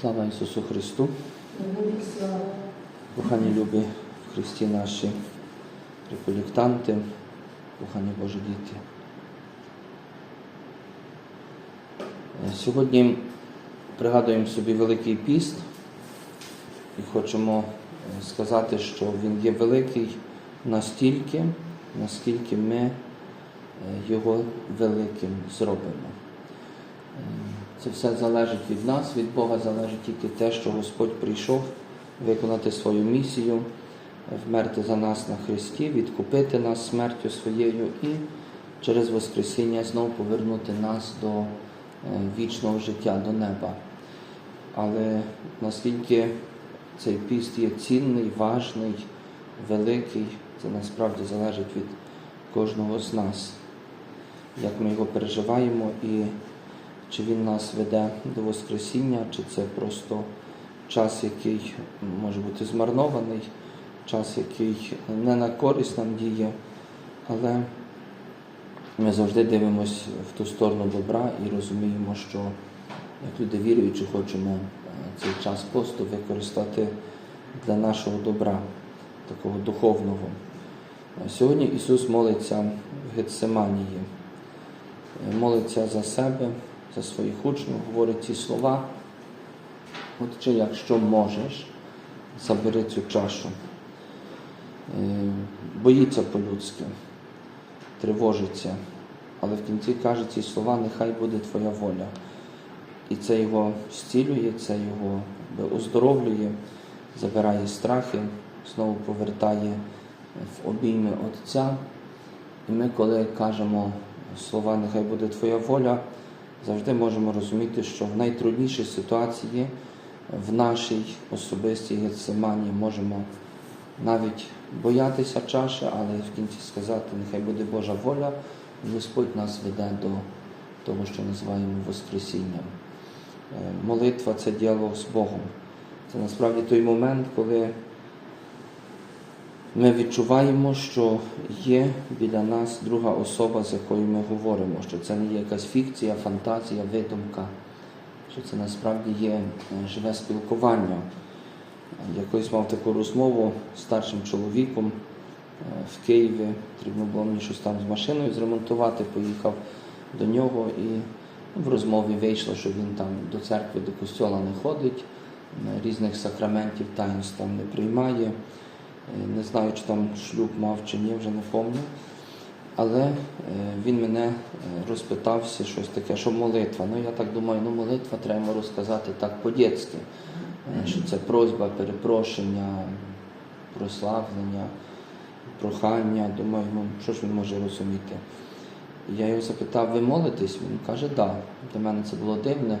Слава Ісусу Христу, кохані любі в Христі наші реколектанти, кохані Божі діти. Е, Сьогодні пригадуємо собі Великий піст і хочемо е, сказати, що він є великий настільки, наскільки ми е, його великим зробимо. Це все залежить від нас, від Бога залежить тільки те, що Господь прийшов виконати свою місію, вмерти за нас на Христі, відкупити нас смертю своєю і через Воскресіння знову повернути нас до е, вічного життя, до неба. Але наскільки цей піст є цінний, важний, великий, це насправді залежить від кожного з нас, як ми його переживаємо і чи він нас веде до Воскресіння, чи це просто час, який може бути змарнований, час, який не на користь нам діє, але ми завжди дивимося в ту сторону добра і розуміємо, що як люди віруючи, хочемо е, цей час посту використати для нашого добра, такого духовного. Сьогодні Ісус молиться в Гетсиманії, молиться за себе, за своїх учнів, говорить ці слова. Отче, якщо можеш, забери цю чашу. Е, Боїться по-людськи, тривожиться, але в кінці каже ці слова, нехай буде Твоя воля. І це його зцілює, це його оздоровлює, забирає страхи, знову повертає в обійми Отця. І ми, коли кажемо слова Нехай буде Твоя воля, завжди можемо розуміти, що в найтруднішій ситуації в нашій особистій Гецимані можемо навіть боятися чаші, але в кінці сказати, нехай буде Божа воля, і Господь нас веде до того, що називаємо Воскресінням. Е, Молитва це діалог з Богом. Це насправді той момент, коли ми відчуваємо, що є біля нас друга особа, з якою ми говоримо, що це не є якась фікція, фантазія, видумка, що це насправді є е, живе спілкування. Я колись мав таку розмову з старшим чоловіком е, в Києві. Потрібно було мені щось там з машиною зремонтувати, поїхав до нього і в розмові вийшло, що він там до церкви, до костьола не ходить, е, різних сакраментів таїнств там не приймає. Е, Не знаю, чи там шлюб мав чи ні, вже не пам'ятаю. Але е, він мене е, розпитався щось таке, що молитва. Ну я так думаю, ну молитва треба розказати так по-дєцьки, що це просьба, перепрошення, прославлення, прохання. Думаю, ну що ж він може розуміти? Я його запитав, ви молитесь? Він каже, так. Да. Для мене це було дивне.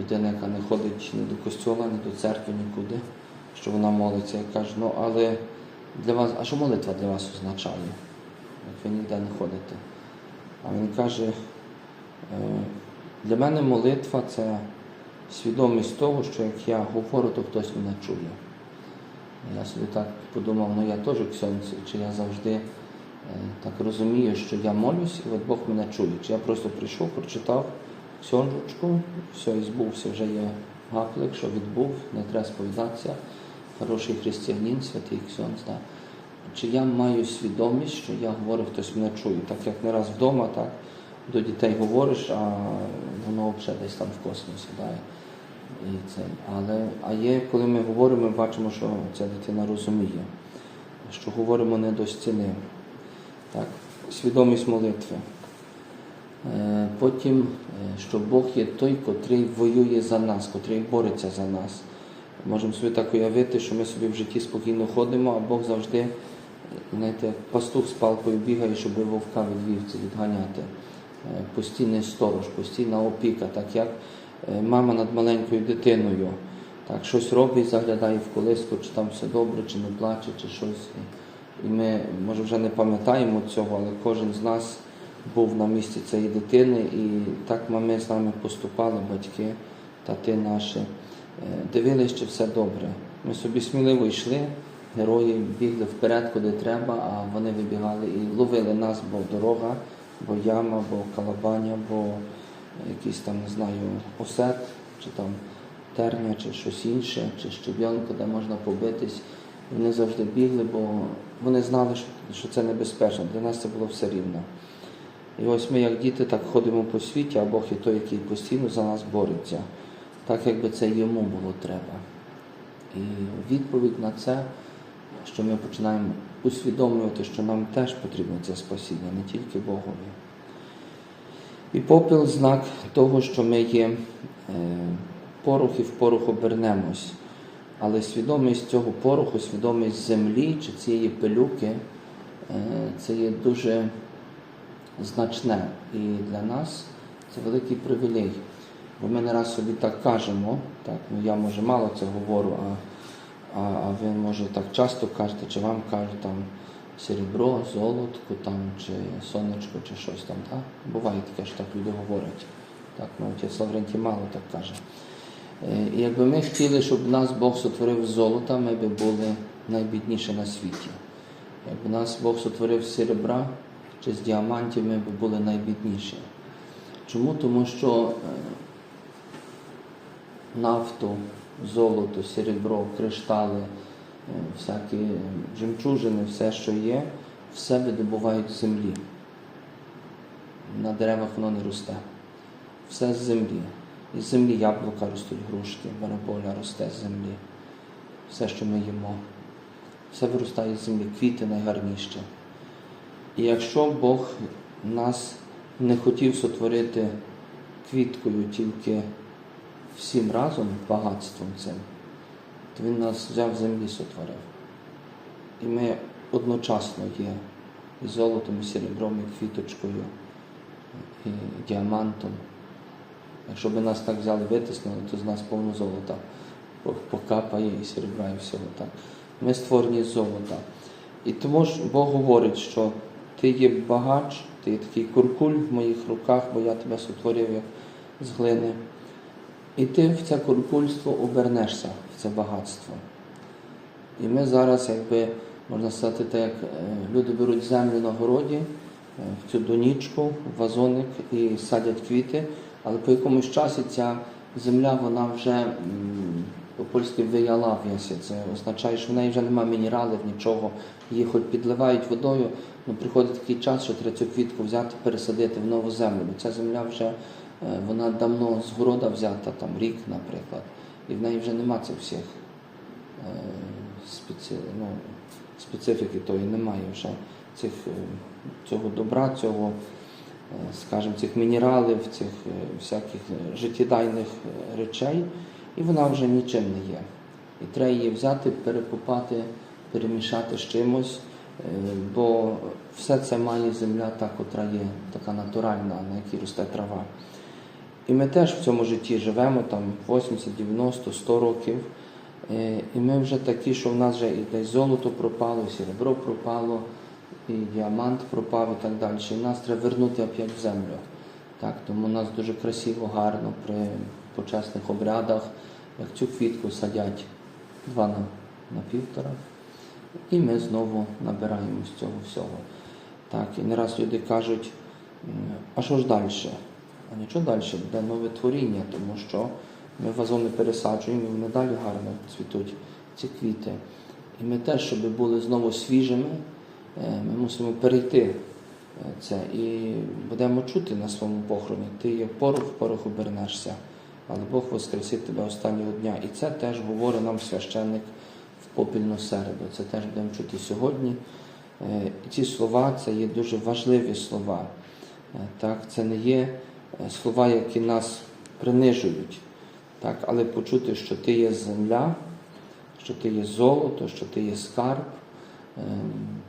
Людина, яка не ходить ні до костьола, ні до церкви, нікуди, що вона молиться. Я кажу, ну але для вас, а що молитва для вас означає? Як ви ніде не ходите? А він каже, «Е, для мене молитва це свідомість того, що як я говорю, то хтось мене чує. Я собі так подумав, ну я теж ксьонц, чи я завжди е, так розумію, що я молюсь, і от Бог мене чує. Чи я просто прийшов, прочитав ксьонжечку, все, і збувся, вже є гаплик, що відбув, не треба сповідатися, хороший християнин, святий ксьонц. Да. Чи я маю свідомість, що я говорю, хтось мене чує, так як не раз вдома, так до дітей говориш, а воно взагалі десь там в космосі. Да. І це. Але, а є, коли ми говоримо, ми бачимо, що ця дитина розуміє, що говоримо не до стіни. Так? Свідомість молитви. Е, Потім, е, що Бог є той, котрий воює за нас, котрий бореться за нас. Можемо собі так уявити, що ми собі в житті спокійно ходимо, а Бог завжди, знаєте, як пастух з палкою бігає, щоб вовка від вівці відганяти. Е, Постійний сторож, постійна опіка, так як мама над маленькою дитиною. Так, щось робить, заглядає в колиску, чи там все добре, чи не плаче, чи щось. І ми, може, вже не пам'ятаємо цього, але кожен з нас був на місці цієї дитини, і так мами з нами поступали, батьки, тати наші. Е, Дивились, чи все добре. Ми собі сміливо йшли, герої бігли вперед, куди треба, а вони вибігали і ловили нас, бо дорога, бо яма, бо калабаня, бо якийсь там, не знаю, осет, чи там терня, чи щось інше, чи щебінку, де можна побитись. Вони завжди бігли, бо вони знали, що це небезпечно. Для нас це було все рівно. І ось ми, як діти, так ходимо по світі, а Бог є той, який постійно за нас бореться, так якби це йому було треба. І відповідь на це, що ми починаємо усвідомлювати, що нам теж потрібно це спасіння, не тільки Богові. І попіл знак того, що ми є е, порох і в порох обернемось. Але свідомість цього пороху, свідомість землі чи цієї пилюки, е, це є дуже значне. І для нас це великий привілей. Бо ми не раз собі так кажемо, так, ну я може мало це говорю, а, а, а ви може так часто кажете, чи вам кажуть там серебро, золотко там, чи сонечко, чи щось там. Так? Буває таке, що так люди говорять. Так, ну, отець Лаврентій мало так каже. Е, І якби ми хотіли, щоб нас Бог сотворив з золота, ми би були найбідніші на світі. Якби нас Бог сотворив серебра чи з діамантів, ми були найбідніші. Чому? Тому що е, нафту, золото, серебро, криштали, е, всякі жемчужини, все, що є, все видобувають з землі. На деревах воно не росте. Все з землі. Із землі яблука ростуть, грушки, бараболя росте з землі. Все, що ми їмо. Все виростає з землі, квіти найгарніші. І якщо Бог нас не хотів сотворити квіткою тільки всім разом, багатством цим, то Він нас взяв землі сотворив. І ми одночасно є і золотом, і серебром, і квіточкою, і діамантом. Якщо б нас так взяли, витиснули, то з нас повно золота по- покапає і серебра, і всього так. Ми створені з золота. І тому ж Бог говорить, що ти є багач, ти є такий куркуль в моїх руках, бо я тебе сотворив як з глини. І ти в це куркульство обернешся, в це багатство. І ми зараз, якби, можна сказати, так як е, люди беруть землю на городі, е, в цю донічку, в вазоник і садять квіти, але по якомусь часі ця земля вона вже по-польськи виялав'яся. Це означає, що в неї вже немає мінералів, нічого. Її хоч підливають водою, але приходить такий час, що треба цю квітку взяти, пересадити в нову землю. Бо ця земля вже е, вона давно з города взята, там рік, наприклад, і в неї вже нема цих всіх е, спеці... ну, специфіки тої немає вже цих, е, цього добра, цього, скажімо, цих мінералів, цих всяких життєдайних речей, і вона вже нічим не є. І треба її взяти, перекопати, перемішати з чимось, е, бо все це має земля, та, котра є така натуральна, на якій росте трава. І ми теж в цьому житті живемо там 80, 90, 100 років. Е, І ми вже такі, що в нас вже і десь золото пропало, і серебро пропало, і діамант пропав і так далі. І нас треба вернути опять в землю. Так, тому нас дуже красиво, гарно при почесних обрядах, як цю квітку садять два на, на півтора. І ми знову набираємо з цього всього. Так, і не раз люди кажуть, а що ж далі? А нічого далі, буде нове творіння, тому що ми вазони пересаджуємо, і вони далі гарно цвітуть, ці квіти. І ми теж, щоб були знову свіжими, е, ми мусимо перейти е, це і будемо чути на своєму похороні. Ти як порох, порох обернешся, але Бог воскресить тебе останнього дня. І це теж говорить нам священник в попільну середу. Це теж будемо чути сьогодні. Е, ці слова це є дуже важливі слова. Е, Так, це не є е, слова, які нас принижують. Так, але почути, що ти є земля, що ти є золото, що ти є скарб,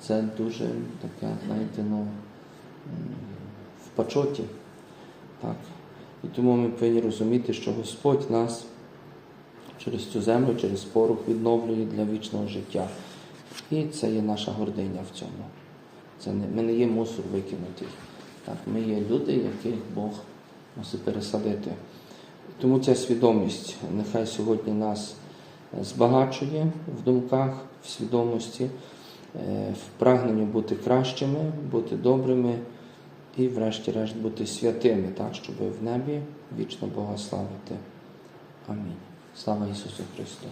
це дуже таке, знаєте, ну, в почоті. Так. І тому ми повинні розуміти, що Господь нас через цю землю, через порох відновлює для вічного життя. І це є наша гординя в цьому. Це не, ми не є мусор викинутий. Так, ми є люди, яких Бог мусить пересадити. Тому ця свідомість нехай сьогодні нас е, збагачує в думках, в свідомості, е, в прагненні бути кращими, бути добрими і, врешті-решт, бути святими, так, щоб в небі вічно Бога славити. Амінь. Слава Ісусу Христу.